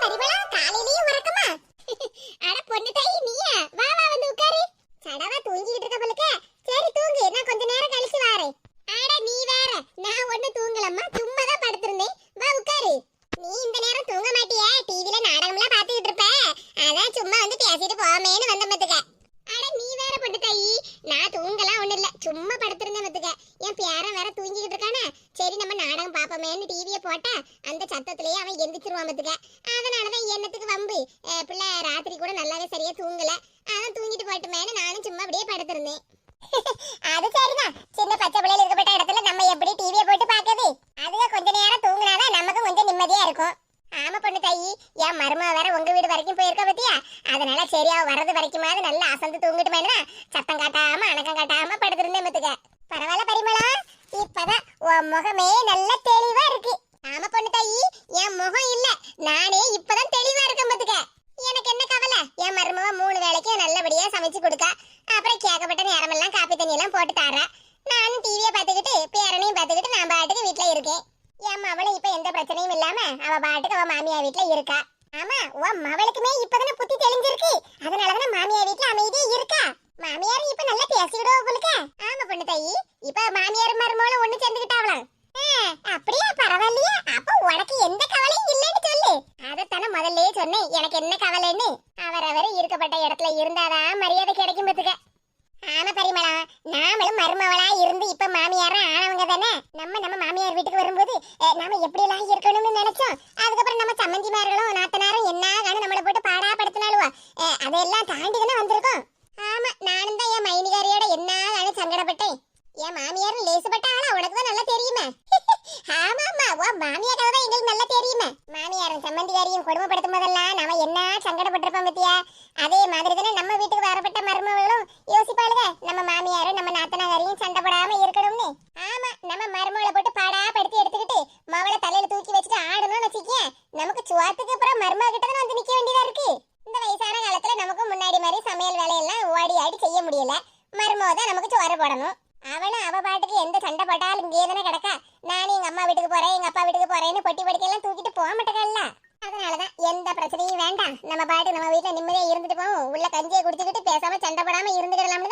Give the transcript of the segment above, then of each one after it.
பரிமளா காலையிலயும் உறக்கமா? அட பொண்ணு தாயி நீயா வா வா வந்து உட்காரு. சடவா தூங்கிட்டு இருக்க போலுக்க சரி தூங்கு நான் கொஞ்ச நேரம் கழிச்சு வாரேன் அட நீ வேற நான் ஒண்ணு தூங்கலம்மா சும்மா தான் படுத்திருந்தேன் வா உட்காரு நீ இந்த நேரம் தூங்க மாட்டியா டிவில நாடகம்லாம் பாத்துக்கிட்டு இருப்ப அதான் சும்மா வந்து பேசிட்டு போமேன்னு வந்த மத்துக்க அட நீ வேற பொண்ணு தாயி நான் தூங்கலாம் ஒண்ணு இல்ல சும்மா படுத்திருந்தேன் மத்துக்க என் பேரன் வேற தூங்கிக்கிட்டு இருக்கானே சரி நம்ம நாடகம் பாப்போமேன்னு டிவியை போட்டா அந்த சத்தத்திலேயே அவன் எந்திரிச்சிருவான் பத்துக்க அதனாலதான் என்னத்துக்கு வம்பு அஹ் பிள்ளை ராத்திரி கூட நல்லாவே சரியா தூங்கல அதான் தூங்கிட்டு போட்டுமேன்னு சும்மா அப்படியே படுத்திருந்தேன். அது சரிதான். சின்ன பச்சை பிள்ளையில இருக்கப்பட்ட இடத்துல நம்ம எப்படி டிவியை போட்டு பாக்குது அதுக கொஞ்ச நேரம் தூங்குனாதான் நமக்கு கொஞ்சம் நிம்மதியா இருக்கும் ஆமா பொண்ணு தாயி என் மருமக வேற உங்க வீடு வரைக்கும் போயிருக்க பத்தியா அதனால சரி அவ வரது வரைக்குமாவது நல்லா அசந்து தூங்கிட்டு சத்தம் காட்டாம அணக்கம் காட்டாம படுத்திருந்தேன் மத்துக்க பரவாயில்ல பரிமளா இப்பதான் உன் முகமே நல்ல தெளிவா இருக்கு ஆமா பொண்ணு தாயி என் முகம் இல்ல நானே இப்பதான் தெளிவா இருக்கேன் பாத்துக்க எனக்கு என்ன கவலை என் மருமக மூணு வேளைக்கு நல்லபடியா சமைச்சு கொடுக்கா அப்புறம் கேட்கப்பட்ட நேரமெல்லாம் காப்பி தண்ணி எல்லாம் போட்டு தாரா நானும் டிவியை பார்த்துக்கிட்டு பேரனையும் பார்த்துக்கிட்டு நான் பாட்டுக்கு வீட்ல இருக்கேன் என் மவளும் இப்ப எந்த பிரச்சனையும் இல்லாம அவ பாட்டுக்கு அவ மாமியார் வீட்ல இருக்கா. ஆமா உன் மவளுக்குமே இப்பதானே புத்தி தெளிஞ்சிருக்கு. அதனாலதானே மாமியார் வீட்ல அமைதியே இருக்கா? மாமியார் இப்ப நல்லா பேசிவிடுவா போலுக்க. ஆமா பொண்ணு தாயி. இப்ப மாமியார் மருமகளும் ஒண்ணு சேர்ந்துக்கிட்டாவலாம் அப்படியா பரவாயில்லையா. அப்ப உனக்கு எந்த கவலையும் இல்லைன்னு சொல்லு. அதைத்தானே முதல்லயே சொன்னேன். எனக்கு என்ன கவலைன்னு? அவரவர் இருக்கப்பட்ட இடத்துல இருந்தாதான் மரியாதை கிடைக்கும் பத்துக்க ஆமா பரிமளா நாமளும் மருமவளா இருந்து இப்ப மாமியாரா ஆனவங்க தானே? நம்ம நம்ம மாமியார் வீட்டுக்கு வரும்போது நாம எப்படி எல்லாம் இருக்கணும்னு நினைச்சோம்? அதுக்கப்புறம் நம்ம சம்மந்திமார்களும் நாத்தனாரும் என்ன காணும் நம்மளை போட்டு பாடா படுத்தினாலுவா அதெல்லாம் தாண்டி தானே வந்திருக்கோம் ஆமா நானும் தான் என் மைனிகாரியோட என்ன காணும் சங்கடப்பட்டேன் என் மாமியாரும் லேசுப்பட்ட ஆளா உனக்கு தான் நல்லா தெரியுமே ஆமா ஆமா உன் மாமியார் கதை தான் எங்களுக்கு நல்லா தெரியுமே மாமியாரும் சம்மந்திகாரியும் கொடுமைப்படுத்தும் போதெல்லாம் நாம என்ன சங்கடப்பட்டிருப்போம் பத்தியா அதே மாதிரி தானே நம்ம வீட்டுக்கு வரப்பட்ட மருமகளும் யோசிப்பாளுங்க நம்ம மாமியாரும் நம்ம நாத்தனாகாரியும் சண்டை போடாம இருக்கணும்னு ஆமா நம்ம மருமகளை போட்டு பாடா படுத்தி எடுத்துக்கிட்டு மவளை தலையில தூக்கி வச்சுட்டு ஆடணும்னு வச்சுக்க நமக்கு சுவாத்துக்கு அப்புறம் மருமக கிட்ட தான் வந்து நிக்க வேண்டியதா இருக்கு இந்த வயசான காலத்துல நமக்கு முன்னாடி மாதிரி சமையல் வேலையெல்லாம் ஓடி ஆடி செய்ய முடியல மருமக தான் நமக்கு சோறு போடணும் அவனும் அவ பாட்டுக்கு எந்த சண்டை போட்டாலும் இங்கே தானே கிடக்கா நானும் எங்க அம்மா வீட்டுக்கு போறேன் எங்க அப்பா வீட்டுக்கு போறேன்னு பொட்டி எல்லாம் தூக்கிட்டு போக மாட்டேங்கல்ல. அதனாலதான் எந்த பிரச்சனையும் வேண்டாம். நம்ம பாட்டு நம்ம வீட்டுல நிம்மதியா இருந்துட்டு போவோம். உள்ள கஞ்சியை குடிச்சுக்கிட்டு பேசாம சண்டை போடாம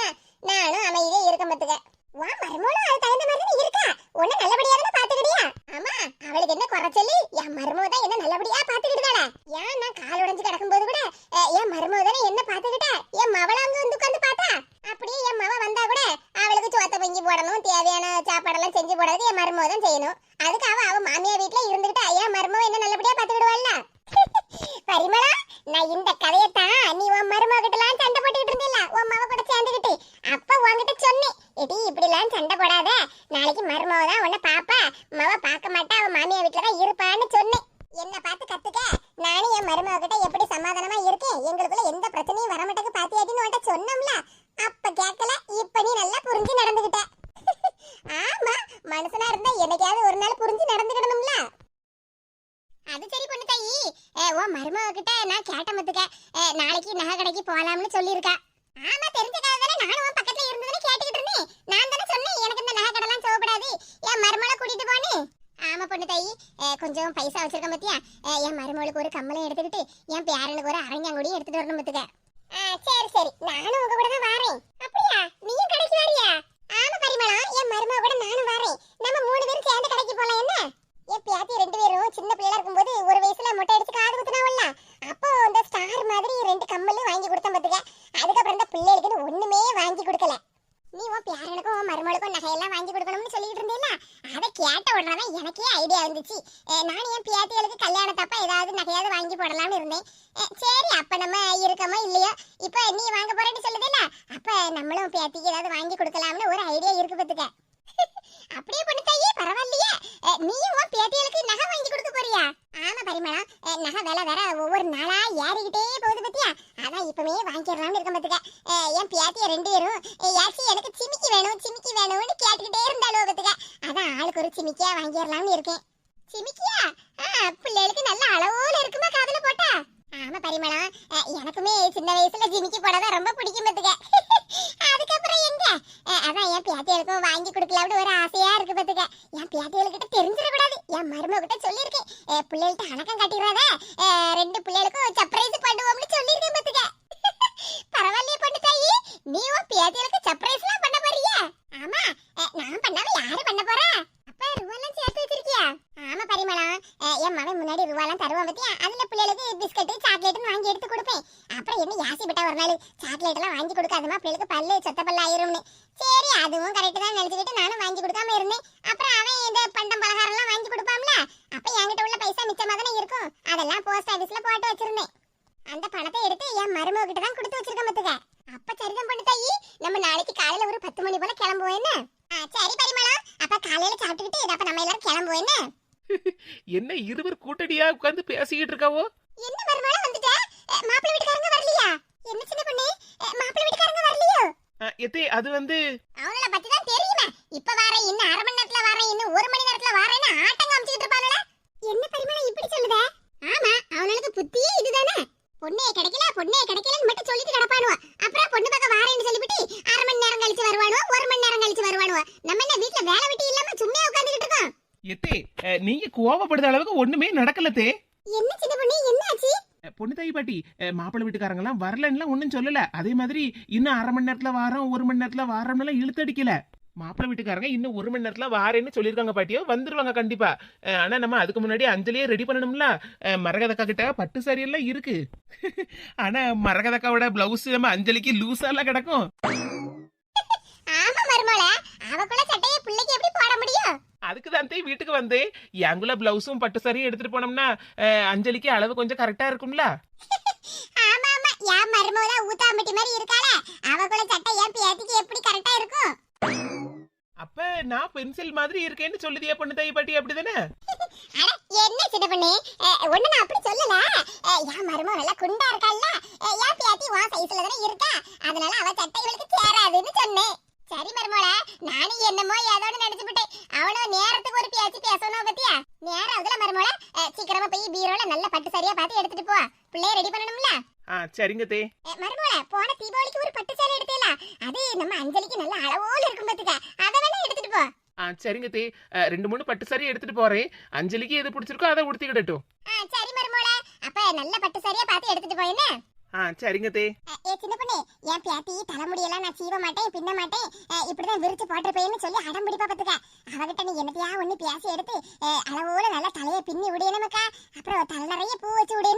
தான் நானும் அமைதியே இருக்க மாத்துக்க வா மருமகளும் அது தகுந்த மாதிரி இருக்கா? உன்ன நல்லபடியா இருந்தா பாத்துக்கிட்டியா? ஆமா அவளுக்கு என்ன குறைச்சலி என் மருமக தான் என்ன நல்லபடியா பாத்துக்கிட்டாளா ஏன் நான் கால் உடைஞ்சு கிடக்கும் போது கூட என் மருமக தானே என்ன பாத்துக்கிட்டா? என் மவளாங்க வந்து உட்காந்து பார்த்தா அப்படியே என் மவ வந்தா கூட அவளுக்கு சோத்த பொங்கி போடணும் தேவையான சாப்பாடெல்லாம் செஞ்சு போடுறது என் மருமக தான் செய்யணும். அதுக்கு அவ அவ மாமியார் வீட்டுல இருந்துகிட்டு ஐயா மருமக என்ன நல்லபடியா பாத்துக்கிடுவாள்ல பரிமளா நான் இந்த கதையத்தான் நீ உன் மருமக கிட்டலாம் சண்டை போட்டுக்கிட்டு இருந்தில்ல உன் மவ கூட சேர்ந்துக்கிட்டு அப்ப உன்கிட்ட சொன்னேன் எடி இப்படிலாம் சண்டை போடாத நாளைக்கு மருமக தான் உன்னை பாப்பா மவ பார்க்க மாட்டா அவ மாமியார் வீட்ல தான் இருப்பான்னு சொன்னேன் என்ன பார்த்து கத்துக்க நானும் என் மருமக கிட்ட எப்படி சமாதானமா இருக்கேன் எங்களுக்குள்ள எந்த பிரச்சனையும் வர மாட்டேங்க பாத்தியாட்டின்னு உன்கிட்ட சொன்னோம்ல அப்ப கேட்கல இப்ப நீ நல்லா புரிஞ்சு நடந்துகிட்ட ஆமா மனுஷனா இருந்தா என்னைக்காவது ஒரு நாள் புரிஞ்சு நடந்துக்கிடணும்ல அது சரி பொண்ணு தாயி அஹ், உன் மருமக கிட்ட நான் கேட்ட மத்துக்க அஹ், நாளைக்கு நகை கடைக்கு போலாம்னு சொல்லியிருக்கா ஆமா தெரிஞ்ச கதை தானே நானும் உன் பக்கத்துல இருந்ததுன்னு கேட்டுக்கிட்டு இருந்தேன் நான் தானே சொன்னேன் எனக்கு இந்த நகை கடைலாம் தேவைப்படாது என் மருமகளை ஆமா பொண்ணு தாயி. கொஞ்சம் பைசா வச்சிருக்க பத்தியா? என் மருமகளுக்கு ஒரு கம்மலையும் எடுத்துக்கிட்டு என் பேரனுக்கு ஒரு அரஞ்சாங்குடியும் எடுத்துட்டு வரணும் பத்துக்க. சரி சரி. நானும் உங்க கூட தான் வரேன். அப்படியா? நீயும் கடைக்கு வரியா? ஆமா பரிமளா என் மருமக கூட நானும் வரேன். நம்ம மூணு பேரும் சேர்ந்து கடைக்கு போலாம் என்ன? என் பேத்தி ரெண்டு பேரும் சின்ன பிள்ளையா இருக்கும்போது ஒரு வயசுல மொட்டை அடிச்சு காது குத்துனாவல்ல. அப்போ அந்த ஸ்டார் மாதிரி ரெண்டு கம்மலும் வாங்கி கொடுத்தேன் பத்துக்க. அதுக்கப்புறம் இந்த பிள்ளைகளுக்குன்னு ஒண்ணுமே வாங்கி கொடுக்கல. நீ உன் பேரனுக்கும் உன் மருமகளுக்கும் நகையெல்லாம் வாங்கி கொடுக்கணும்னு சொல்லிட்டு இருந்தேல அதை கேட்ட உடனே தான் எனக்கே ஐடியா வந்துச்சு. நான் என் பேத்திகளுக்கு கல்யாணத்தப்ப ஏதாவது நகையாவது வாங்கி போடலாம்னு இருந்தேன். சரி அப்ப நம்ம இருக்கமோ இல்லையோ? இப்போ நீ வாங்க போறேன்னு சொல்லுதுல்ல? அப்ப நம்மளும் பேத்திக்கு ஏதாவது வாங்கி கொடுக்கலாம்னு ஒரு ஐடியா இருக்கு பார்த்துக்க அப்படியே பொண்ணு பரவாயில்லையே. நீயும் உன் பேத்திகளுக்கு நகை வாங்கி கொடுக்க போறியா? ஆமா பரிமளம் நகை விலை வேற ஒவ்வொரு நாளா ஏறிக்கிட்டே போகுது பத்தியா? அதான் இப்பவே வாங்கிடலாம்னு இருக்க பத்துக்க. என் பேத்திய ரெண்டு பேரும் யாச்சி எனக்கு சிமிக்கி வேணும் சிமிக்கி வேணும்னு கேட்டுக்கிட்டே இருந்தாலும் பத்துக்க. அதான் ஆளுக்கு ஒரு சிமிக்கியா வாங்கிடலாம்னு இருக்கேன். சிமிக்கியா? பிள்ளைகளுக்கு நல்ல அளவோல இருக்குமா காதல போட்டா? ஆமா பரிமளம் எனக்குமே சின்ன வயசுல ஜிமிக்கி போடாத ரொம்ப பிடிக்கும் பத்துக்க. அதுக்கப்புறம் எங்க? அதான் என் பேத்தியலுக்கும் வாங்கி கொடுக்கலாம்னு ஒரு ஆசையா உங்ககிட்ட கிட்ட சொல்லியிருக்கேன். அஹ் பிள்ளைகள்ட்ட அணக்கம் காட்டிடுறாத ரெண்டு பிள்ளைகளுக்கும் சர்ப்ரைஸ் பண்ணுவோம்னு சொல்லியிருக்கேன் பாத்துக்க பரவாயில்லையே பொண்ணு தாயி நீ உன் பேத்திகளுக்கு சர்ப்ரைஸ்லாம் பண்ண போறியா ஆமா அஹ், நான் பண்ணாம யாரு பண்ண போறா அப்ப ரூபாலாம் சேர்த்து வச்சிருக்கியா ஆமா பரிமளம் அஹ், என் மகன் முன்னாடி ரூபாலாம் தருவான் பத்தியா அதுல பிள்ளைகளுக்கு பிஸ்கட் சாக்லேட்னு வாங்கி எடுத்து கொடுப்பேன் அப்புறம் என்ன யாசி விட்டா ஒரு நாள் சாக்லேட் எல்லாம் வாங்கி கொடுக்காதமா பிள்ளைகளுக்கு பல்லு சொத்த பல்ல ஆயிரும்னு சரி அதுவும் கரெக்ட் தான் நினைச்சுக்கிட்டு நானும் வாங்கி கொடுக்காம இருந்தேன் அப்புறம் அவன் இந்த பண்டம் பலகாரம் எல்லாம் வாங்கி கொடுப்பாம்ல அப்ப என்கிட்ட உள்ள பைசா மிச்சமா தானே இருக்கும் அதெல்லாம் போஸ்ட் ஆபீஸ்ல போட்டு வச்சிருந்தேன் அந்த பணத்தை எடுத்து என் மருமக கிட்ட தான் கொடுத்து வச்சிருக்கேன் பாத்துக்க. அப்ப சரிதான் பண்ணு தாயி நம்ம நாளைக்கு காலையில ஒரு பத்து மணி போல கிளம்புவோம் என்ன? சரி பரிமளம் அப்ப காலையில சாப்பிட்டுக்கிட்டு அப்ப நம்ம எல்லாரும் கிளம்புவோம் என்ன? என்ன இருவர் கூட்டடியா உட்கார்ந்து பேசிக்கிட்டு இருக்காவோ? என்ன மருமகள வந்துட்ட? மாப்பிள்ளை வீட்டுக்காரங்க வரலையா? என்ன சின்ன பொண்ணு? மாப்பிள்ளை வீட்டுக்காரங்க வரலையோ? எத்தே அது வந்து அவங்கள பத்தி தான் தெரியுமே. இப்ப வாரேன் இன்னும் அரை மணி நேரத்துல வாரேன் இன்னும் ஒரு மணி நேரத்துல வாரேன்னு ஆட்டம் காமிச்சிட்டு இருப்பாங்களா. என்ன பரிமளம் இப்படி சொல்லுத? ஆமா அவனுக்கு புத்தியே இதுதானே. பொண்ணே கிடைக்கல பொண்ணே கிடைக்கலன்னு மட்டும் சொல்லிட்டு கிடப்பானுவ. அப்புறம் பொண்ணு பக்கம் வாரேன்னு சொல்லிவிட்டு அரை மணி நேரம் கழிச்சு வருவானுவ ஒரு மணி நேரம் கழிச்சு வருவானுவ. நம்ம என்ன வீட்ல வேலை வெட்டி இல்லாம சும்மா உட்கார்ந்துகிட்டு இருக்கோம்? எத்தே நீங்க கோவப்படுற அளவுக்கு ஒண்ணுமே நடக்கலத்தே என்ன சின்ன பொண்ணு என்ன ஆச்சு பொண்ணு தாய் பாட்டி மாப்பிள்ளை வீட்டுக்காரங்க எல்லாம் வரலன்னுலாம் ஒண்ணும் சொல்லல. அதே மாதிரி இன்னும் அரை மணி நேரத்துல வாரம் ஒரு மணி நேரத்துல வாரம்னு இழுத்தடிக்கல மாப்பிள்ளை வீட்டுக்காரங்க இன்னும் ஒரு மணி நேரத்துல வாரேன்னு சொல்லியிருக்காங்க பாட்டியோ வந்துருவாங்க கண்டிப்பா. அஹ், ஆனா நம்ம அதுக்கு முன்னாடி அஞ்சலியே ரெடி பண்ணணும்ல? மரகதக்கா கிட்ட பட்டு சாரி எல்லாம் இருக்கு. ஆனா மரகதக்காவோட பிளவுஸ் நம்ம அஞ்சலிக்கு லூஸா எல்லாம் கிடக்கும். அதுக்கு தான் தே வீட்டுக்கு வந்தேன். எங்குள்ள பிளவுஸும் பட்டு சாரியும் எடுத்துட்டு போனோம்னா அஞ்சலிக்கு அளவு கொஞ்சம் கரெக்டா இருக்கும்ல? ஆமா ஆமா. என் மருமக தான் ஊத்தாம்பட்டி மாதிரி இருக்காளே. அவக்குள்ள சட்டை என் பேத்திக்கு எப்படி கரெக்டா இருக்கும்? அப்ப நான் பென்சில் மாதிரி இருக்கேன்னு சொல்லுதியா பொண்ணு தாய் பாட்டி அப்படிதானே? என்ன சின்ன பண்ணி? ஒண்ணு நான் அப்படி சொல்லல. அஹ், என் மருமக நல்லா குண்டா இருக்கா இல்ல என் பியாத்தி உன் சைஸ்ல தானே இருக்கா? அதனால அவ சட்டை இவளுக்கு சேராதுன்னு சொன்னேன். சரி மருமோள நானும் என்னமோ ஏதோன்னு நினைச்சு விட்டேன் அவனும் நேரத்துக்கு ஒரு பேச்சு பேசணும் பத்தியா? நேரம் அதுல மருமோள. சீக்கிரமா போய் பீரோல நல்ல பட்டு சரியா பார்த்து எடுத்துட்டு போ. பிள்ளைய ரெடி பண்ணணும்ல? ஆ சரிங்க தே. மருமோள போன தீபாவளிக்கு ஒரு பட்டு சேலை எடுத்தேல. அது நம்ம அஞ்சலிக்கு நல்ல அளவோல இருக்கும் பாத்துக்க. அத வேணா எடுத்துட்டு போ. ஆ சரிங்க தே. ரெண்டு மூணு பட்டு சாரி எடுத்துட்டு போறேன். அஞ்சலிக்கு எது பிடிச்சிருக்கோ அதை உடுத்திக்கிடட்டும். ஆ சரி மருமோள. அப்ப நல்ல பட்டு சரியா பார்த்து எடுத்துட்டு போ என்ன? ஆ சரிங்க தே. ஏ சின்ன பொண்ணு என் பேத்தி தலைமுடியெல்லாம் நான் சீவ மாட்டேன் பின்ன மாட்டேன். இப்படிதான் விரிச்சு போட்டிருப்பேன்னு சொல்லி அடம் பிடிப்பா பாத்துக்க. அவகிட்ட நீ என்னத்தையா ஒண்ணு பேசி எடுத்து அஹ், அளவோட நல்லா தலையை பின்னி விடு நமக்கா அப்புறம் தலை நிறைய பூ வச்சு விடு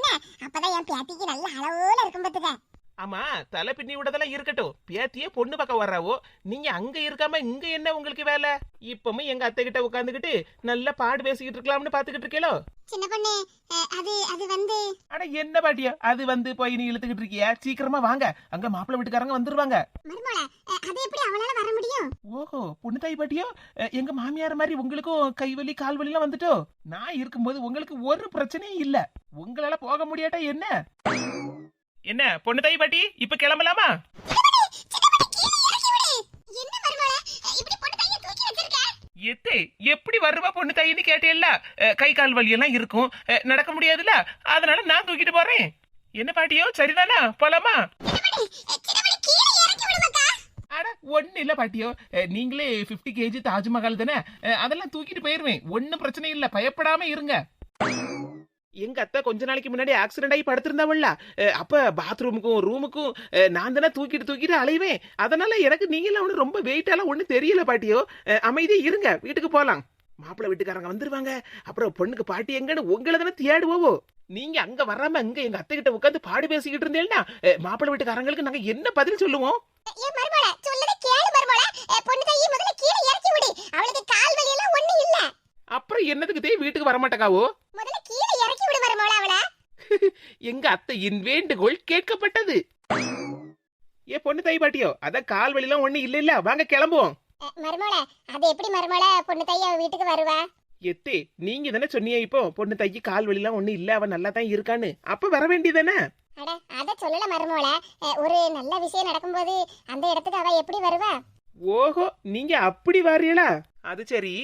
அப்பதான் என் பேத்திக்கு நல்ல அளவோல இருக்கும் பாத்துக்க. ஆமா தலை பின்னி விடதெல்லாம் இருக்கட்டும். பேத்தியே பொண்ணு பக்கம் வர்றாவோ நீங்க அங்க இருக்காம இங்க என்ன உங்களுக்கு வேலை? இப்பவும் எங்க அத்தை கிட்ட உட்காந்துக்கிட்டு நல்லா பாடு பேசிக்கிட்டு இருக்கலாம்னு பாத்துக்கிட்டு இருக்கேளோ? சின்ன பொண்ணு அது அது வந்து அட என்ன பாட்டியா? அது வந்து போய் நீ இழுத்துக்கிட்டு இருக்கியா? சீக்கிரமா வாங்க. அங்க மாப்பிள்ளை வீட்டுக்காரங்க வந்துருவாங்க. அது எப்படி அவளால வர முடியும்? ஓஹோ பொண்ணு தாய் பாட்டியோ? எங்க மாமியார் மாதிரி உங்களுக்கும் கைவலி கால்வலி எல்லாம் வந்துட்டோ? நான் இருக்கும்போது உங்களுக்கு ஒரு பிரச்சனையும் இல்ல. உங்களால போக முடியாட்டா என்ன? என்ன பொண்ணு தாய் பாட்டி? இப்ப கிளம்பலாமா? எத்தே எப்படி வருவா பொண்ணு தாயின்னு கேட்டேல்ல? கை கால் வலி எல்லாம் இருக்கும் நடக்க முடியாதுல்ல? அதனால நான் தூக்கிட்டு போறேன். என்ன பாட்டியோ சரிதானா? போலாமா? அட ஒண்ணு இல்ல பாட்டியோ. நீங்களே 50 கேஜி தாஜ்மஹால் தானே? அதெல்லாம் தூக்கிட்டு போயிருவேன். ஒன்றும் பிரச்சனை இல்ல. பயப்படாம இருங்க. எங்க அத்தை கொஞ்ச நாளைக்கு முன்னாடி ஆக்சிடென்ட் ஆகி படுத்திருந்தாவல்ல. அப்ப பாத்ரூமுக்கும் ரூமுக்கும் நான் தானே தூக்கிட்டு தூக்கிட்டு அலைவேன். அதனால எனக்கு நீங்களாம் ஒன்றும் ரொம்ப வெயிட்டாலாம் ஒன்றும் தெரியல பாட்டியோ. அமைதியா இருங்க. வீட்டுக்கு போலாம். மாப்பிள்ளை வீட்டுக்காரங்க வந்துருவாங்க. அப்புறம் பொண்ணுக்கு பாட்டி எங்கன்னு உங்களை தானே தேடுவோவோ. நீங்க அங்க வராம அங்க எங்க அத்தை கிட்ட உட்காந்து பாடி பேசிக்கிட்டு இருந்தேன்னா மாப்பிள்ளை வீட்டுக்காரங்களுக்கு நாங்க என்ன பதில் சொல்லுவோம்? அப்புறம் என்னதுக்கு வீட்டுக்கு வரமாட்டக்காவோ முதல்ல எங்க அத்தையின் வேண்டுகோள் கேட்கப்பட்டது. ஏ பொண்ணு தாய் பாட்டியோ அதான் கால் வலிலாம் ஒண்ணு இல்ல இல்ல வாங்க கிளம்புவோம். மருமோள அது எப்படி மருமோள பொண்ணு தைய வீட்டுக்கு வருவா? எத்தே நீங்க தானே சொன்னீங்க இப்போ பொண்ணு தைக்கு கால் வலிலாம் ஒண்ணு இல்ல அவன் நல்லா தான் இருக்கான்னு. அப்ப வர வேண்டியதானே? அட அத சொல்லல மருமோள. ஒரு நல்ல விஷயம் நடக்கும்போது அந்த இடத்துக்கு அவ எப்படி வருவா? ஓஹோ நீங்க அப்படி வாரியலா? அது சரி.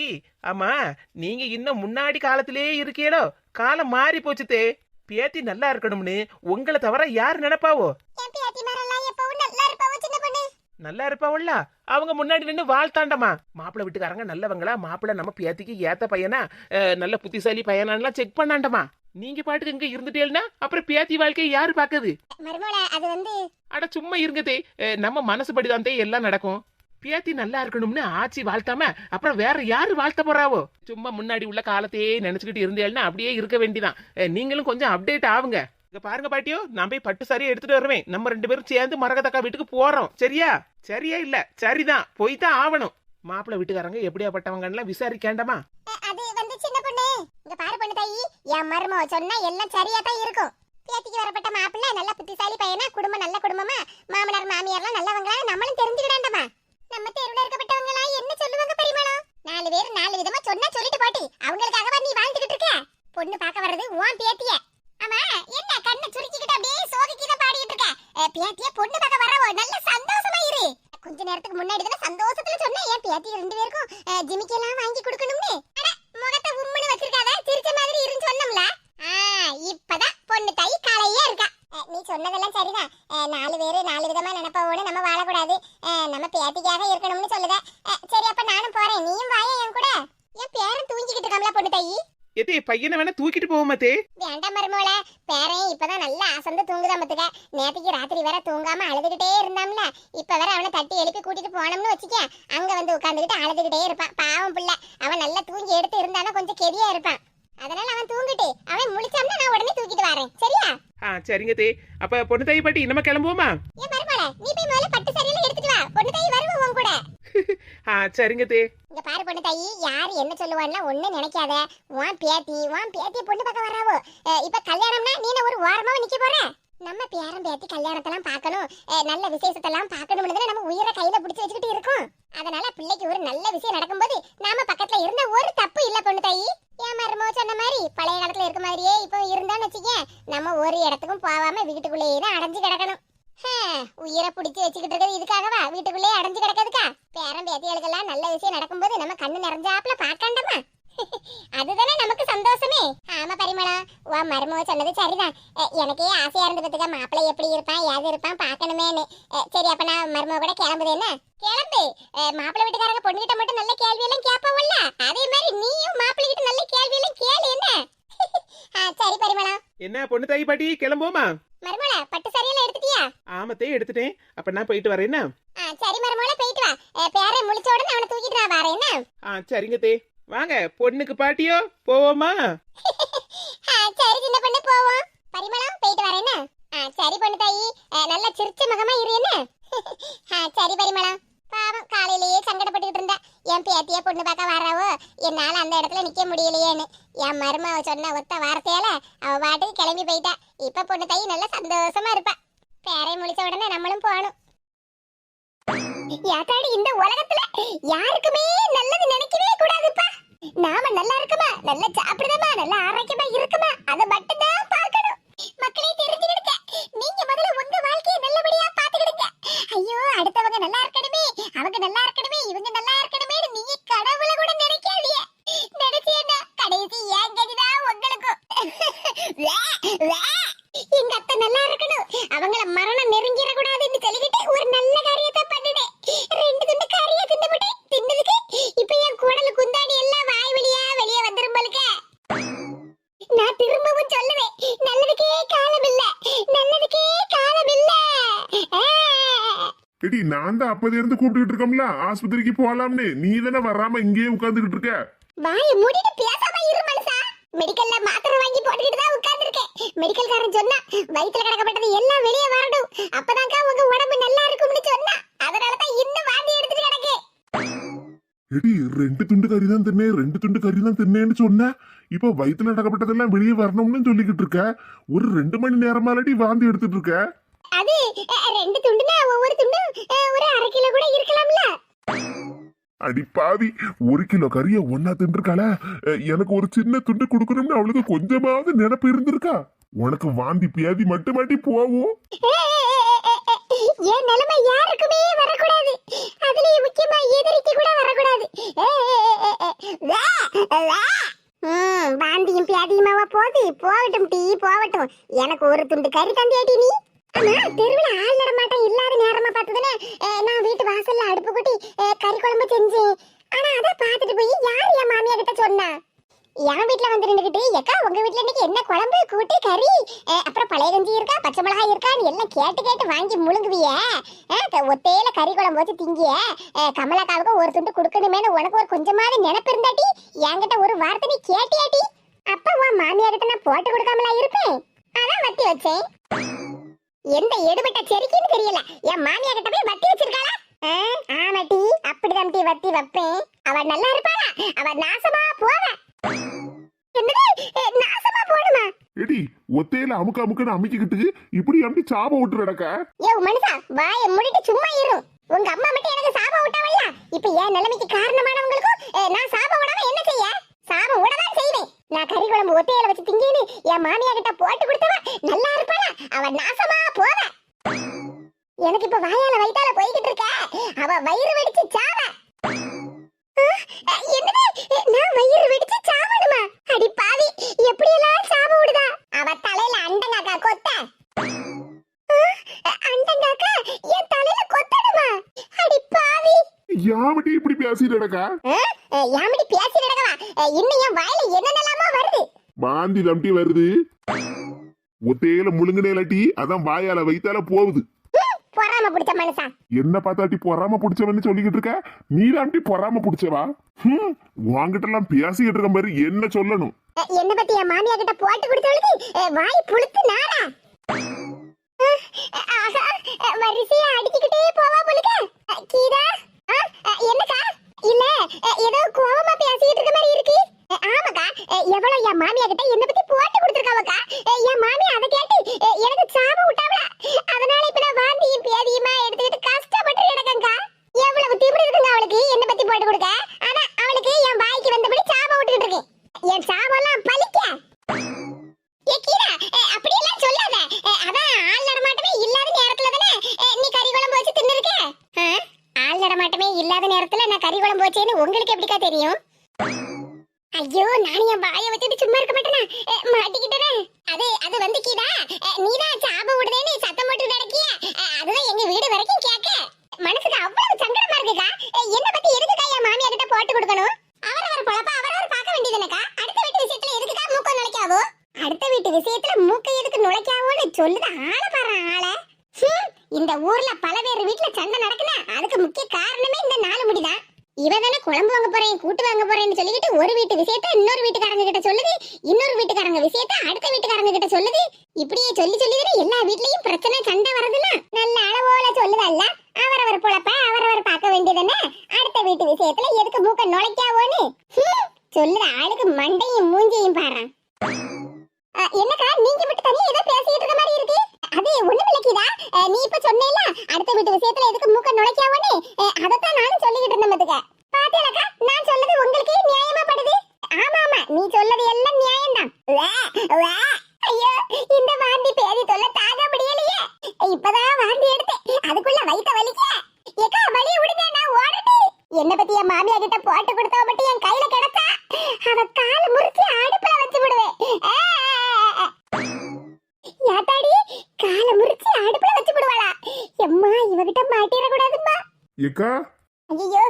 ஆமா நீங்க இன்னும் முன்னாடி காலத்திலே இருக்கீங்களோ? காலம் மாறி போச்சுதே பேத்தி நல்லா இருக்கணும்னு உங்களை தவிர யார் நினைப்பாவோ? நல்லா இருப்பாவல்ல? அவங்க முன்னாடி நின்று வாழ்த்தாண்டமா மாப்பிள்ளை வீட்டுக்காரங்க நல்லவங்களா? மாப்பிள்ளை நம்ம பேத்திக்கு ஏத்த பையனா? நல்ல புத்திசாலி பையனான்லாம் செக் பண்ணாண்டமா நீங்க பாட்டுக்கு இங்க இருந்துட்டேன்னா அப்புறம் பேத்தி வாழ்க்கையை யாரு பாக்குது அட சும்மா இருங்கதே நம்ம மனசுபடிதான் எல்லாம் நடக்கும். பேத்தி நல்லா இருக்கணும்னு ஆச்சி வாழ்த்தாம அப்புறம் வேற யாரு வாழ்த்த போறாவோ? சும்மா முன்னாடி உள்ள காலத்தையே நினைச்சுக்கிட்டு இருந்தேன்னா அப்படியே இருக்க வேண்டிதான். நீங்களும் கொஞ்சம் அப்டேட் ஆகுங்க இங்க பாருங்க பாட்டியோ நான் போய் பட்டு சரியா எடுத்துட்டு வருவேன். நம்ம ரெண்டு பேரும் சேர்ந்து மரகதக்கா வீட்டுக்கு போறோம். சரியா? சரியா இல்ல? சரிதான். போய் தான் ஆவணும். மாப்பிள்ளை வீட்டுக்காரங்க எப்படியா விசாரிக்காண்டமா? அ- அது வந்து சின்ன பொண்ணு. இங்க பாரு பொண்ணு தாயி. என் மருமக சொன்னா எல்லாம் சரியா தான் இருக்கும். பேத்திக்கு வரப்பட்ட மாப்பிள்ள நல்ல புத்திசாலி பையனா குடும்பம் நல்ல குடும்பமா மாமனார் மாமியார்லாம் நல்லவங்களா நம்மளும் தெரிஞ்சுக்கிடாண்டமா? நம்ம தெருவுல இருக்கப்பட்டவங்க எல்லாம் என்ன சொல்லுவாங்க பரிமளம் நாலு பேர் நாலு விதமா சொன்னா சொல்லிட்டு போட்டி. அவங்களுக்காக நீ வாழ்ந்துகிட்டு இருக்க? பொண்ணு பார்க்க வர்றது உன் பேத்திய. ஆமா என்ன கண்ணை சுருக்கிக்கிட்டு அப்படியே சோகிக்கிட்ட பாடிட்டு இருக்க? பேத்திய பொண்ணு பார்க்க வரவோ நல்ல சந்தோஷமா இரு. கொஞ்ச நேரத்துக்கு முன்னாடி தானே சந்தோஷத்துல சொன்னேன். என் பேத்தி ரெண்டு பேருக்கும் ஜிமிக்கி எல்லாம் வாங்கி கொடுக்கணும்னு? முகத்தை உம்முன்னு வச்சிருக்காத சிரிச்ச மாதிரி இருன்னு சொன்னோம்ல? இப்பதான் பொண்ணு தை காலையே இருக்கா. நீ சொன்னதெல்லாம் சரிதான். நாலு பேரு நாலு விதமா நினைப்பவோன்னு நம்ம வாழக்கூடாது. நம்ம பேத்திக்காக இருக்கணும்னு சொல்லுத. சரி அப்ப நானும் போறேன். நீயும் வாயே என் கூட. என் பேரன் தூங்கிக்கிட்டு இருக்காங்களா பொண்ணு தாயி. எதே பையனை வேணா தூக்கிட்டு போவோமாத்தே வேண்டாம் மருமோல பேரன் இப்பதான் நல்லா அசந்து தூங்குதான் பத்துக்க நேத்துக்கு ராத்திரி வேற தூங்காம அழுதுகிட்டே இருந்தாம்ல. இப்ப வேற அவனை தட்டி எழுப்பி கூட்டிட்டு போனோம்னு வச்சுக்க அங்க வந்து உட்காந்துக்கிட்டு அழுதுகிட்டே இருப்பான். பாவம் புள்ள. அவன் நல்லா தூங்கி எடுத்து இருந்தானா கொஞ்சம் கெதியா இருப்பான். அதனால அவன் தூங்கிட்டு. அவன் முழிச்சாம்னா நான் உடனே தூக்கிட்டு வரேன். சரியா? ஆ சரிங்க தே. அப்ப பொண்ணு தாய் பாட்டி நம்ம கிளம்புவோமா? ஏன் மருமோல நீ போய் முதல்ல பட்டு சரியெல்லாம் எடுத்துட்டு வா. பொண்ணு தாய் வருவோம் உன் கூட. ஆ சரிங்க தே. இங்க பாரு பொண்ணு தாயி யார் என்ன சொல்லுவான்னா ஒண்ணு நினைக்காத. உன் பேத்தி உன் பேத்தி பொண்ணு பார்க்க வராவோ இப்ப கல்யாணம்னா நீ ஒரு வாரமா நிக்க போற? நம்ம பேரன் பேத்தி கல்யாணத்தெல்லாம் பார்க்கணும். நல்ல விசேஷத்தெல்லாம் பார்க்கணும்னு நம்ம உயிரை கையில பிடிச்சி வச்சுக்கிட்டு இருக்கோம். அதனால பிள்ளைக்கு ஒரு நல்ல விஷயம் நடக்கும்போது நாம பக்கத்துல இருந்த ஒரு தப்பு இல்ல பொண்ணு தாயி. ஏன் மருமோ சொன்ன மாதிரி பழைய காலத்துல இருக்க மாதிரியே இப்போ இருந்தான்னு வச்சுக்க நம்ம ஒரு இடத்துக்கும் போகாம வீட்டுக்குள்ளேயே தான் அடைஞ்சு கிடக்கணும். உயிரை பிடிச்சி வச்சுக்கிட்டு இருக்கிறது இதுக்காகவா? வீட்டுக்குள்ளேயே அடைஞ்சு கிடக்கிறதுக்கா? பேரன் பேத்திகளுக்கெல்லாம் நல்ல விஷயம் நடக்கும்போது நம்ம கண்ணு நிறைஞ்சாப்புல பார்க்கண்டமா? அதுதானே நமக்கு சந்தோஷமே. ஆமா பரிமளம் உன் மருமக சொன்னது சரிதான். எனக்கே ஆசையா இருந்து பத்துக்க மாப்பிள்ளை எப்படி இருப்பான் ஏது இருப்பான் பார்க்கணுமேனு அஹ், சரி அப்ப நான் மருமக கூட கிளம்புது என்ன? கிளம்பு. மாப்பிள்ளை வீட்டுக்காரங்க பொண்ணுகிட்ட மட்டும் நல்ல கேள்வி எல்லாம் கேட்பாவல்ல. அதே மாதிரி நீயும் மாப்பிள்ளை கிட்ட நல்ல கேள்வி எல்லாம் கேளு என்ன? சரி பரிமளம் என்ன பொண்ணு தாய் பாட்டி கிளம்புவோமா? மருமல பட்டு சரியெல்லாம் எடுத்துட்டியா? ஆமத்தே எடுத்துட்டேன். அப்ப நான் போயிட்டு வரேன் சரி மருமல போயிட்டு வா. பேரை முடிச்ச உடனே அவனை தூக்கிட்டு நான் வரேன் சரிங்க தே. வாங்க பொண்ணுக்கு பாட்டியோ போவோமா? சரி சின்ன பொண்ணு போவோம். பரிமளம் போயிட்டு வரேன் ஆ சரி பொண்ணு தாயி. ஆ, நல்லா சிரிச்ச முகமா இரு என்ன? சரி பரிமளம். பாவம் காலையிலேயே சங்கடப்பட்டுக்கிட்டு இருந்தா. என் பேத்திய பொண்ணு பார்க்க வராவோ என்னால அந்த இடத்துல நிக்க முடியலையேன்னு. என் மருமவ சொன்ன ஒத்த வார்த்தையால அவ பாட்டுக்கு கிளம்பி போயிட்டா. இப்ப பொண்ணு தாயி நல்லா சந்தோஷமா இருப்பா. பேரை முடிச்ச உடனே நம்மளும் போகணும். யாத்தாடி இந்த உலகத்துல யாருக்குமே நல்லது நினைக்கவே கூடாதுப்பா. நாம நல்லா இருக்குமா? நல்லா சாப்பிடுதமா? நல்லா ஆரோக்கியமா இருக்குமா? அத மட்டும் தான் பார்க்கணும். மக்களே தெரிஞ்சுக்கிடுங்க. நீங்க முதல்ல உங்க வாழ்க்கையை நல்லபடியா பாத்துக்கிடுங்க ஐயோ அடுத்தவங்க நல்லா இருக்கணுமே. அவங்க நல்லா இருக்கணுமே. இவங்க நல்லா இருக்கணுமே நீங்க கடவுள கூட நினைக்காதீங்க. நினைச்சேன்னா கடைசி ஏன் கதிதான் உங்களுக்கும் எங்க அத்தை நல்லா இருக்கணும். அவங்கள மரணம் நான் தான் அப்பதே இருந்து கூப்பிட்டுட்டு இருக்கோம்ல. ஆஸ்பத்திரிக்கு போலாம்னு நீ தானே வராம இங்கேயே உட்கார்ந்துகிட்டு இருக்க. வாயை மூடிட்டு பேசாம இரு மனுஷா. மெடிக்கல்ல மாத்திரை வாங்கி போட்டுக்கிட்டு தான் உட்கார்ந்திருக்கேன். மெடிக்கல்காரன் சொன்னா வயித்துல கிடக்கப்பட்டது எல்லாம் வெளியே வரணும் அப்பதான்க்கா உங்க உடம்பு நல்லா இருக்கும்னு சொன்னா. அதனால தான் இன்னும் வாந்தி எடுத்துட்டு கிடக்கு எடி ரெண்டு துண்டு கறி தான் தின்னேன் ரெண்டு துண்டு கறி தான் தின்னேன்னு சொன்ன. இப்ப வயித்துல நடக்கப்பட்டதெல்லாம் வெளியே வரணும்னு சொல்லிக்கிட்டு இருக்க. ஒரு ரெண்டு மணி நேரமாலடி வாந்தி எடுத்துட்டு இருக்க. அது ரெண்டு துண்டுனா ஒவ்வொரு துண்டும் ஒரு அரை கிலோ கூட இருக்கலாம்ல. அடி பாவி ஒரு கிலோ கறிய ஒன்னா தின்றுருக்காள? அஹ், எனக்கு ஒரு சின்ன துண்டு கொடுக்கணும்னு அவளுக்கு கொஞ்சமாவது நினைப்பு இருந்திருக்கா? உனக்கு வாந்தி பியாதி மட்டுமாட்டி போவும் என் நிலைமை யாருக்குமே வரக்கூடாது. அதுலயும் முக்கியமா எதிரிக்கு கூட வரக்கூடாது. வாந்தியும் பியாதியுமாவா போகுது. போகட்டும் டீ போகட்டும். எனக்கு ஒரு துண்டு கறி தந்தியாட்டி நீ. தெருவில் ஆள் நடமாட்டம் இல்லாத நேரமா பார்த்ததுன்னு நான் வீட்டு வாசல்ல அடுப்பு கூட்டி கறி குழம்பு செஞ்சேன். ஆனா அதை பார்த்துட்டு போய் யார் என் மாமியா கிட்ட சொன்னா? என் வீட்ல வந்து நின்றுகிட்டு எக்கா உங்க வீட்ல இன்னைக்கு என்ன குழம்பு கூட்டு கறி? அப்புறம் பழைய கஞ்சி இருக்கா பச்சை மிளகாய் இருக்கான்னு எல்லாம் கேட்டு கேட்டு வாங்கி முழுங்குவிய. ஒத்தையில கறி குழம்பு வச்சு திங்கிய. கமலாக்காவுக்கு ஒரு துண்டு கொடுக்கணுமேனு உனக்கு ஒரு கொஞ்சமாவது நினைப்பு இருந்தாட்டி என்கிட்ட ஒரு வார்த்தை நீ கேட்டியாட்டி? அப்ப உன் மாமியா கிட்ட நான் போட்டு கொடுக்காமலா இருப்பேன்? அதான் வத்தி வச்சேன். எந்த எடுபட்ட செருக்கின்னு தெரியல. என் மாமியா கிட்ட போய் வத்தி வச்சிருக்காளா? ஆமாட்டி அப்படிதான் டி வத்தி வைப்பேன். அவ நல்லா இருப்பாளா? அவ நாசமா போவ. ஏ, நாசமா போடுமா எடி ஒத்தையில அமுக்க அமுக்குன்னு அமுக்கிக்கிட்டு இப்படி அப்படி சாபம் விட்டு நடக்க யோ மனுஷா வாயை மூடிட்டு சும்மா இரு. உங்க அம்மா மட்டும் எனக்கு சாபம் விட்டாவல்ல இப்ப என் நிலைமைக்கு காரணமானவங்களுக்கும் ஏ, நான் சாபம் விடாம என்ன செய்ய? சாபம் விடதான் செய்வேன். நான் கறி குழம்பு ஒத்தையில வச்சு திங்கின்னு என் மாமியா கிட்ட போட்டு கொடுத்தவ நல்லா இருப்பாளா? அவ நாசமா போவ. எனக்கு இப்ப வாயால வயித்தால போய்கிட்டு இருக்க. அவ வயிறு வெடிச்சு சாவ. என்னது? நான் வயிறு வெடிச்சு சாவணுமா? அடி பாவி எப்படி எல்லாம் சாப விடுதா? அவ தலையில அண்டங்காக்கா கொத்த. அண்டங்காக்கா என் தலையில கொத்தணுமா? அடி பாவி. யாமட்டி இப்படி பேசிட்டு நடக்க யாமடி பேசி நடக்கவா இன்னும் என் வாயில என்னென்னலாமோ வருது. வாந்தி தம்பி வருது. ஒத்தையில முழுங்குனே இல்லாட்டி அதான் வாயால வைத்தால போகுது. பொறாம பிடிச்ச மனுஷா என்ன பார்த்தாட்டி பொறாம புடிச்சவன்னு சொல்லிக்கிட்டு இருக்க? நீ தாண்டி பொறாம புடிச்சவா? ஹம், உன்கிட்ட எல்லாம் பேசிக்கிட்டு இருக்க மாதிரி என்ன சொல்லணும்? என்ன பத்தி என் மாமியா கிட்ட போட்டு கொடுத்தவளுக்கு வாய் புளுத்து நாரா வரிசையா அடிச்சுக்கிட்டே போவா போலுக்க. கீதா அஹ், அஹ், என்னக்கா இல்ல அஹ், ஏதோ கோவமா பேசிக்கிட்டு இருக்க மாதிரி இருக்கு அஹ், ஆமாக்கா அஹ், எவ்வளவு என் மாமியா கிட்ட என்ன பத்தி போட்டு கொடுத்துருக்காவக்கா அஹ், என் மாமியா அதை கேட்டு அஹ், எனக்கு சாபம் விட்டாவல அதனால இப்ப நான் வாந்தியும் பேதியுமா எடுத்துக்கிட்டு கஷ்டப்பட்டு கிடக்கங்கா எவ்வளவு திமிரு இருக்குங்க அவளுக்கு என்ன பத்தி போட்டு கொடுக்க ஆனா அவளுக்கு என் வாய்க்கு வந்தபடி சாபம் விட்டுக்கிட்டு இருக்கேன் என் சாபம்லாம் பலிக்க ஏ கீரா அஹ், அப்படியெல்லாம் சொல்லாத அஹ், அதான் ஆள் நடமாட்டமே இல்லாத நேரத்துல தானே அஹ், நீ கறி குழம்பு வச்சு தின்னுருக்க அஹ், ஆள் நடமாட்டமே இல்லாத நேரத்துல நான் கறி குழம்பு வச்சேன்னு உங்களுக்கு எப்படிக்கா தெரியும் ஐயோ நான் என் வாயை வச்சுட்டு சும்மா இருக்க மாட்டேனா அஹ், மாட்டிக்கிட்டேனே அது அது வந்து கீதா நீ நீதான் சாபம் விடுதேன்னு சத்தம் போட்டு நடக்கிய அதுதான் எங்க வீடு வரைக்கும் கேட்க மனசுக்கு அவ்வளவு சங்கடமா இருக்குக்கா அஹ், என்ன பத்தி எதுக்குக்கா என் மாமியா கிட்ட போட்டு கொடுக்கணும் அவரவர் பொழப்ப அவரவர் பார்க்க வேண்டியதுனக்கா அடுத்த வீட்டு விஷயத்துல எதுக்குக்கா மூக்க நுழைக்காவோ அடுத்த வீட்டு விஷயத்துல மூக்க எதுக்கு நுழைக்காவோன்னு சொல்லுது ஆள பாரு ஆள ஹம், இந்த ஊர்ல பல பேர் வீட்டுல சண்டை நடக்குனா அதுக்கு முக்கிய காரணமே இந்த நாலு முடிதான் இவ தானே குழம்பு வாங்க போறேன் கூட்டு வாங்க போறேன்னு சொல்லிக்கிட்டு ஒரு வீட்டு விஷயத்த இன்னொரு வீட்டுக்காரங்க கிட்ட சொல்லுது இன்னொரு வீட்டுக்காரங்க விஷயத்த அடுத்த வீட்டுக்காரங்க கிட்ட சொல்லுது இப்படியே சொல்லி சொல்லி தானே எல்லா வீட்லயும் பிரச்சனை சண்டை வருதுன்னா நல்ல அளவோல சொல்லுதல்ல அவரவர் பொழப்ப அவரவர் பார்க்க வேண்டியதுன்னு அடுத்த வீட்டு விஷயத்துல எதுக்கு மூக்க நுழைக்காவோன்னு? சொல்லுற ஆளுக்கு மண்டையும் மூஞ்சியும் பாரு. என்ன நீங்க மட்டும் தனியா ஏதோ பேசிட்டு இருக்க மாதிரி இருக்கு அது ஒண்ணும் இல்லக்கீதா நீ இப்ப சொன்னேல அடுத்த வீட்டு விஷயத்துல எதுக்கு மூக்க நுழைக்காவோன்னு அதத்தான் நானும் சொல்லிக்கிட்டு இருந்தேன் பாத்துக்க பாத்தீங்களா நான் சொல்றது உங்களுக்கு நியாயமா படுது ஆமா ஆமா நீ சொல்றது எல்லாம் நியாயம்தான் வே, வே. ஐயோ இந்த வாந்தி பேதி தொல்லை தாங்க முடியலையே இப்பதான் வாந்தி எடுத்தேன் அதுக்குள்ள வயித்த வலிக்க ஏக்கா வழிய விடுங்க நான் ஓடணும் என்ன பத்தி என் மாமியா கிட்ட போட்டு கொடுத்தவ மட்டும் என் கையில கிடத்தா அவ கால முறிச்சு அடுப்புல வச்சு விடுவேன் ஆ, ஆ, ஆ. யாத்தாடி கால முறிச்சு அடுப்புல வச்சு விடுவாளா எம்மா இவகிட்ட மாட்டிட கூடாதும்மா ஏக்கா? ஐயோ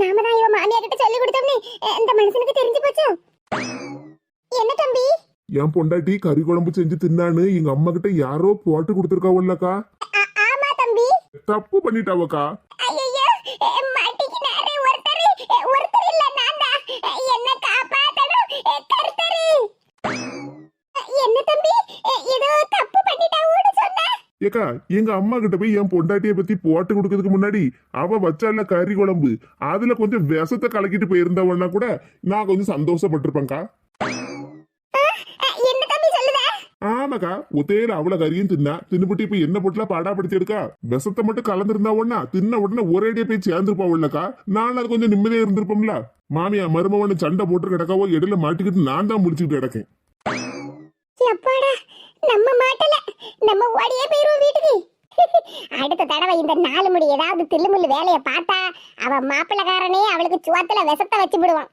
நாம தான் இவ மாமியா கிட்ட சொல்லி கொடுத்தோம்னு இந்த மனுஷனுக்கு தெரிஞ்சு போச்சு? என்ன தம்பி? என் பொண்டாட்டி கறி குழம்பு செஞ்சு தின்னான்னு எங்க அம்மா கிட்ட யாரோ போட்டு கொடுத்துருக்காவல்லக்கா. ஆ- ஆமா தம்பி. தப்பு பண்ணிட்டாவக்கா. ஐயோ மாட்டிக்கினாரு ஒருத்தர் ஒருத்தர் இல்ல நான் தான். என்ன காப்பாத்தணும்? கர்த்தரு என்ன தம்பி? ஏதோ தப்பு பண்ணிட்டாவோன்னு சொன்ன ஏக்கா எங்க அம்மா கிட்ட போய் என் பொண்டாட்டிய பத்தி போட்டு கொடுக்கறதுக்கு முன்னாடி அவ வச்சால கறி குழம்பு. அதுல கொஞ்சம் விஷத்தை கலக்கிட்டு போயிருந்தவன்னா கூட நான் கொஞ்சம் சந்தோஷப்பட்டிருப்பேன்க்கா. ஆமாக்கா ஒத்தையில அவ்வளவு கறியும் தின்னா தின்னுபட்டு இப்ப என்ன போட்டுல பாடா எடுக்கா விஷத்தை மட்டும் கலந்துருந்தா உடனே தின்ன உடனே ஒரேடியா போய் சேர்ந்துருப்பாவுல்லக்கா. நான் அது கொஞ்சம் நிம்மதியா இருந்திருப்போம்ல. மாமியா மருமவனு சண்டை போட்டு கிடக்காவோ இடையில மாட்டிக்கிட்டு நான் தான் முடிச்சுக்கிட்டு கிடக்கேன். நம்ம மாட்டல. நம்ம ஓடியே போயிருவோம் வீட்டுக்கு. அடுத்த தடவை இந்த நாலு முடி ஏதாவது தில்லுமுள்ளு வேலையை பார்த்தா அவ மாப்பிள்ளக்காரனே அவளுக்கு சுவத்துல விஷத்தை வச்சு விடுவான்